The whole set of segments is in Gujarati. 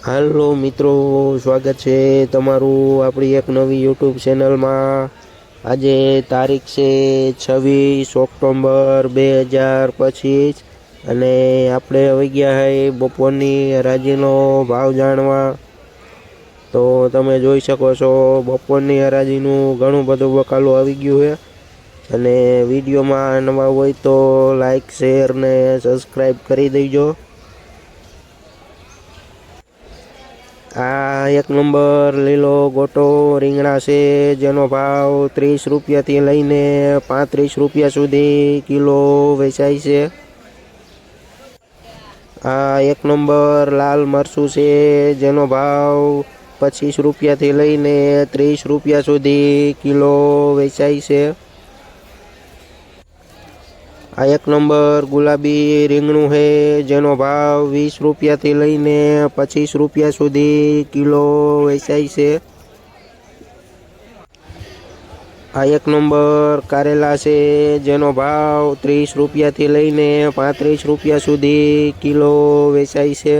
હાલો મિત્રો, સ્વાગત છે તમારું આપણી એક નવી યુટ્યુબ ચેનલમાં આજે તારીખ છે છવ્વીસ ઓક્ટોબર બે હજાર પચીસ અને આપણે આવી ગયા હે બપોરની હરાજીનો ભાવ જાણવા. તો તમે જોઈ શકો છો, બપોરની હરાજીનું ઘણું બધું બકાલું આવી ગયું છે. અને વિડીયોમાં નવા હોય તો લાઈક, શેર ને સબસ્ક્રાઈબ કરી દેજો. આ એક નંબર લીલો ગોટો રીંગણા છે, જેનો ભાવ ત્રીસ રૂપિયાથી લઈને પાંત્રીસ રૂપિયા સુધી કિલો વેચાય છે. આ એક નંબર લાલ મરચું છે, જેનો ભાવ પચીસ રૂપિયાથી લઈને ત્રીસ રૂપિયા સુધી કિલો વેચાય છે. આ એક નંબર ગુલાબી રીંગણું છે, જેનો ભાવ વીસ રૂપિયાથી લઈને પચીસ રૂપિયા સુધી કિલો વેચાય છે. આ એક નંબર કારેલા છે, જેનો ભાવ ત્રીસ રૂપિયાથી લઈને પાંત્રીસ રૂપિયા સુધી કિલો વેચાય છે.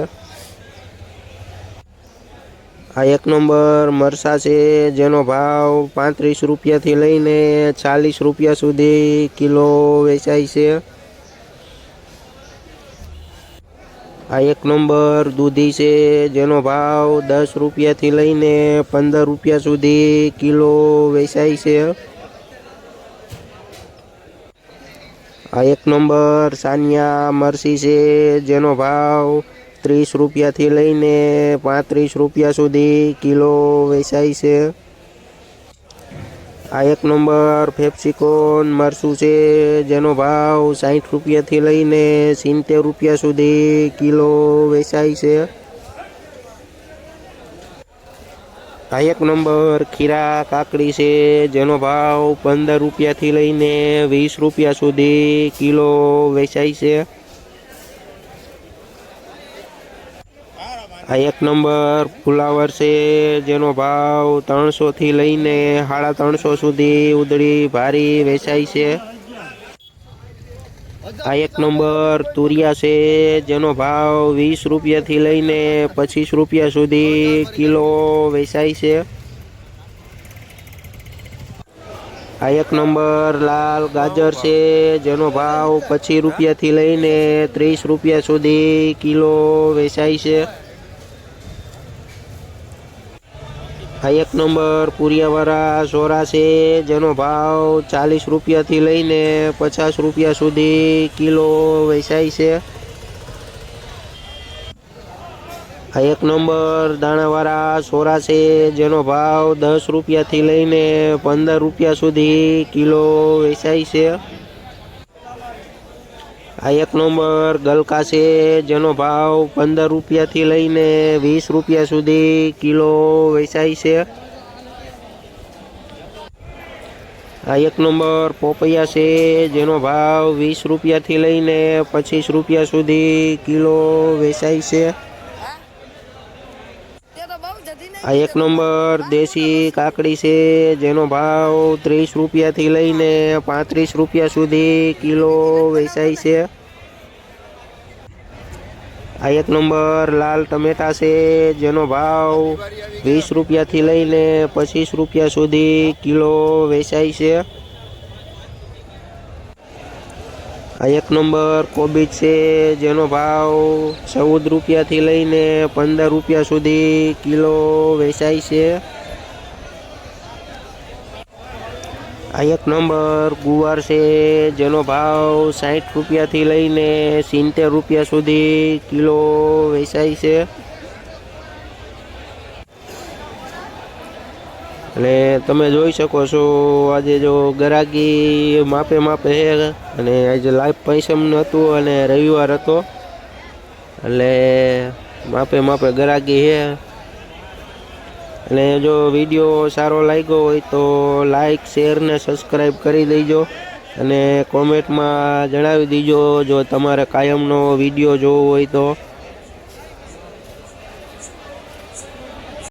આ એક નંબર મરસા છે, જેનો ભાવ પાંત્રીસ રૂપિયાથી લઈને ચાલીસ રૂપિયા સુધી કિલો વેચાય છે. આ એક નંબર દૂધી છે, જેનો ભાવ દસ રૂપિયાથી લઈને પંદર રૂપિયા સુધી કિલો વેચાય છે. આ એક નંબર સાનિયા મરસી છે, જેનો ભાવ ત્રીસ રૂપિયાથી લઈને પાંત્રીસ રૂપિયા સુધી કિલો વેચાય છે. આ એક નંબર ફેપ્સિકોન મરસું છે, જેનો ભાવ સાઠ રૂપિયાથી લઈને સિત્તેર રૂપિયા સુધી કિલો વેચાય છે. આ એક નંબર ખીરા કાકડી છે, જેનો ભાવ પંદર રૂપિયાથી લઈને વીસ રૂપિયા સુધી કિલો વેચાય છે. આ એક નંબર ફુલાવર છે, જેનો ભાવ ત્રણસોથી લઈને સાડા ત્રણસો સુધી ઉદળી ભારી વેચાય છે. આ એક નંબર તુરિયા છે, જેનો ભાવ વીસ રૂપિયાથી લઈને પચીસ રૂપિયા સુધી કિલો વેચાય છે. આ એક નંબર લાલ ગાજર છે, જેનો ભાવ પચીસ રૂપિયાથી લઈને ત્રીસ રૂપિયા સુધી કિલો વેચાય છે. આ એક નંબર પૂરિયાવાળા સોરા છે, જેનો ભાવ ચાલીસ રૂપિયાથી લઈને પચાસ રૂપિયા સુધી કિલો વેચાય છે. આ એક નંબર દાણાવાળા સોરા છે, જેનો ભાવ દસ રૂપિયાથી લઈને પંદર રૂપિયા સુધી કિલો વેચાય છે. આ એક નંબર, ગલકા છે, જેનો ભાવ પંદર રૂપિયાથી લઈને વીસ રૂપિયા સુધી કિલો વેચાય છે. આ એક નંબર પોપૈયા છે, જેનો ભાવ વીસ રૂપિયાથી લઈને પચીસ રૂપિયા સુધી કિલો વેચાય છે. આ એક નંબર દેશી કાકડી છે, જેનો ભાવ ત્રીસ રૂપિયાથી લઈને પાંત્રીસ રૂપિયા સુધી કિલો વેચાય છે. આ એક નંબર લાલ ટમેટા છે, જેનો ભાવ વીસ રૂપિયાથી લઈને પચીસ રૂપિયા સુધી કિલો વેચાય છે. આ એક નંબર કોબીજ છે, જેનો ભાવ ચૌદ રૂપિયાથી લઈને પંદર રૂપિયા સુધી કિલો વેચાય છે. આ એક નંબર ગુવાર છે, જેનો ભાવ સાઠ રૂપિયાથી લઈને સિત્તેર રૂપિયા સુધી કિલો વેચાય છે. અને તમે જોઈ શકો છો આજે જો ગરાગી માપે માપે છે અને આજે લાઈવ પૈસમ હતું અને રવિવાર હતો. એટલે માપે માપે ગરાગી છે અને જો વીડિયો સારો લાગ્યો હોય તો લાઈક, શેર ને સબસ્ક્રાઈબ કરી દેજો. અને કોમેન્ટમાં જણાવી દીજો જો તમારે કાયમનો વીડિયો જોવો હોય તો.